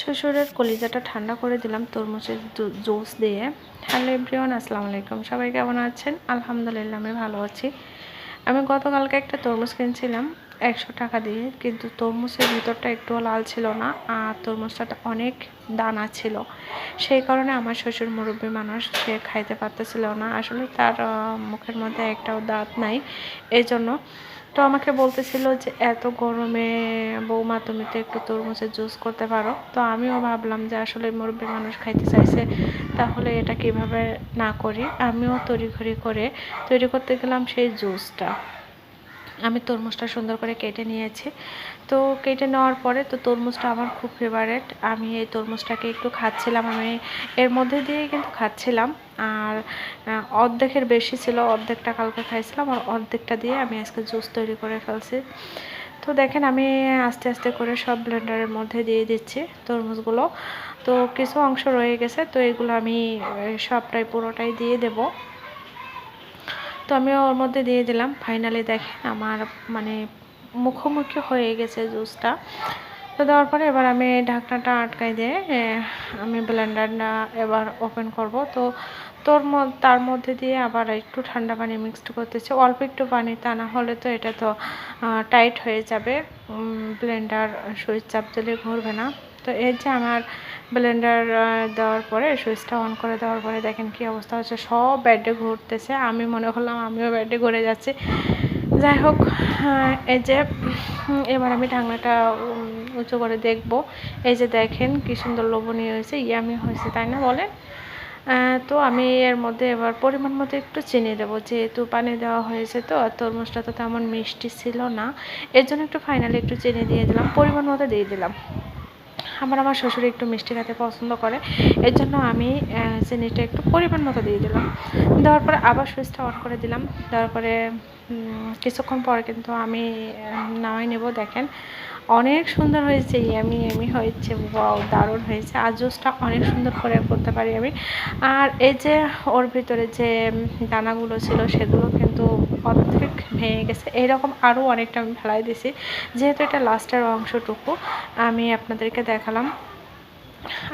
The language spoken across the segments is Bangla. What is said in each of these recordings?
শ্বশুরের কলিজাটা ঠান্ডা করে দিলাম তরমুজের জুস দিয়ে। হ্যালো এভরিওয়ান, আসসালামু আলাইকুম। সবাই কেমন আছেন? আলহামদুলিল্লাহ, আমি ভালো আছি। আমি গতকালকে একটা তরমুজ কিনছিলাম। একশো টাকা দিয়ে, কিন্তু তরমুজের ভিতরটা একটুও লাল ছিল না, আর তরমুজটা অনেক দানা ছিল। সেই কারণে আমার শ্বশুর মুরব্বী মানুষ সে খাইতে পারতেছিল না। আসলে তার মুখের মধ্যে একটাও দাঁত নাই। এই জন্য তো আমাকে বলতেছিল যে, এত গরমে বৌমা তুমি তো একটু তরমুজের জুস করতে পারো। তো আমিও ভাবলাম যে, আসলে মুরব্বী মানুষ খাইতে চাইছে, তাহলে এটা কীভাবে না করি? আমিও তড়িঘড়ি করে তৈরি করতে গেলাম সেই জুসটা। আমি তরমুজটা সুন্দর করে কেটে নিয়েছি। তো কেটে নেওয়ার পরে তো তরমুজটা আমার খুব ফেভারেট আমি এই তরমুজটাকে একটু খাচ্ছিলাম। আমি এর মধ্যে দিয়ে কিন্তু খাচ্ছিলাম। আর অর্ধেকের বেশি ছিল, অর্ধেকটা কালকে খাইছিলাম। আর অর্ধেকটা দিয়ে আমি আজকে জুস তৈরি করে ফেলছি। তো দেখেন, আমি আস্তে আস্তে করে সব ব্লেন্ডারের মধ্যে দিয়ে দিচ্ছি তরমুজগুলো। তো কিছু অংশ রয়ে গেছে। তো এগুলো আমি সবটাই পুরোটাই দিয়ে দেবো। তো আমি ওর মধ্যে দিয়ে দিলাম। ফাইনালি দেখেন আমার মানে মুখোমুখি হয়ে গেছে জুসটা। তো দেওয়ার পরে এবার আমি ঢাকনাটা আটকাই দিয়ে আমি ব্লেন্ডারটা এবার ওপেন করব। তো তোর তার মধ্যে দিয়ে আবার একটু ঠান্ডা পানি মিক্সড করতেছে। অল্প একটু পানি, তা না হলে তো এটা তো টাইট হয়ে যাবে। ব্লেন্ডার সুইচ চাপ দিলে ঘুরবে না। তো এই যে আমার ব্লেন্ডার দেওয়ার পরে সুইচটা অন করে দেওয়ার পরে দেখেন কি অবস্থা হচ্ছে। সব ব্যাডে ঘুরতেছে। আমি মনে করলাম আমিও ব্যাডে ঘুরে যাচ্ছি। যাই হোক এই যে এবার আমি ঢাকনাটা উঁচু করে দেখব। এই যে দেখেন কি সুন্দর লোভনীয় হয়েছে ইয়ামি হয়েছে তাই না আহ, তো আমি এর মধ্যে এবার পরিমাণ মতো একটু চিনি দেবো। যেহেতু পানি দেওয়া হয়েছে তো আর তরমুজটা তো তেমন মিষ্টি ছিল না। এর জন্য একটু ফাইনালি একটু চিনি দিয়ে দিলাম। পরিমাণ মতো দিয়ে দিলাম। আমার আমার শ্বশুর একটু মিষ্টি খেতে পছন্দ করে এর জন্য আমি চিনিটা একটু পরিমাণ মতো দিয়ে দিলাম। দেওয়ার পরে আবার সুইচটা অন করে দিলাম। দেওয়ার পরে কিছুক্ষণ পরে কিন্তু আমি নামাই নেব, দেখেন। অনেক সুন্দর হয়েছে, ইয়ামি ইয়ামি হয়েছে, ওয়াও, দারুণ হয়েছে। আর জুসটা অনেক সুন্দর করে করতে পারি আমি। আর এই যে ওর ভিতরে যে দানাগুলো ছিল, সেগুলো কিন্তু অর্ধেক ভেঙে গেছে। এইরকম আরও অনেকটা আমি ফেলাই দিয়েছি যেহেতু এটা লাস্টের অংশটুকু, আমি আপনাদেরকে দেখালাম।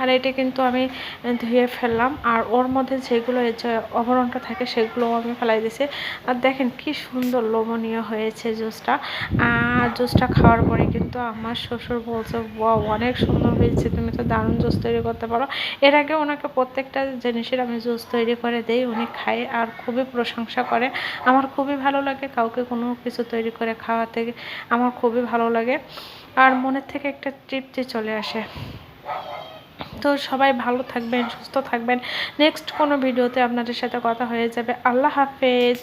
আর এটা কিন্তু আমি ধুয়ে ফেললাম। আর ওর মধ্যে যেগুলো যে অবরণটা থাকে, সেগুলোও আমি ফেলাই দিয়েছি। আর দেখেন কি সুন্দর লোভনীয় হয়েছে জুসটা। আর জুসটা খাওয়ার পরে কিন্তু আমার শ্বশুর বলছে, ওয়াও, অনেক সুন্দর হয়েছে। তুমি তো দারুণ জুস তৈরি করতে পারো। এর আগে ওনাকে প্রত্যেকটা জিনিসের আমি জুস তৈরি করে দেই, উনি খায় আর খুবই প্রশংসা করে। আমার খুবই ভালো লাগে কাউকে কোনো কিছু তৈরি করে খাওয়াতে। আমার খুবই ভালো লাগে। আর মনের থেকে একটা তৃপ্তি চলে আসে। তো সবাই ভালো থাকবেন, সুস্থ থাকবেন। নেক্সট কোনো ভিডিওতে আপনাদের সাথে কথা হয়ে যাবে। আল্লাহ হাফেজ।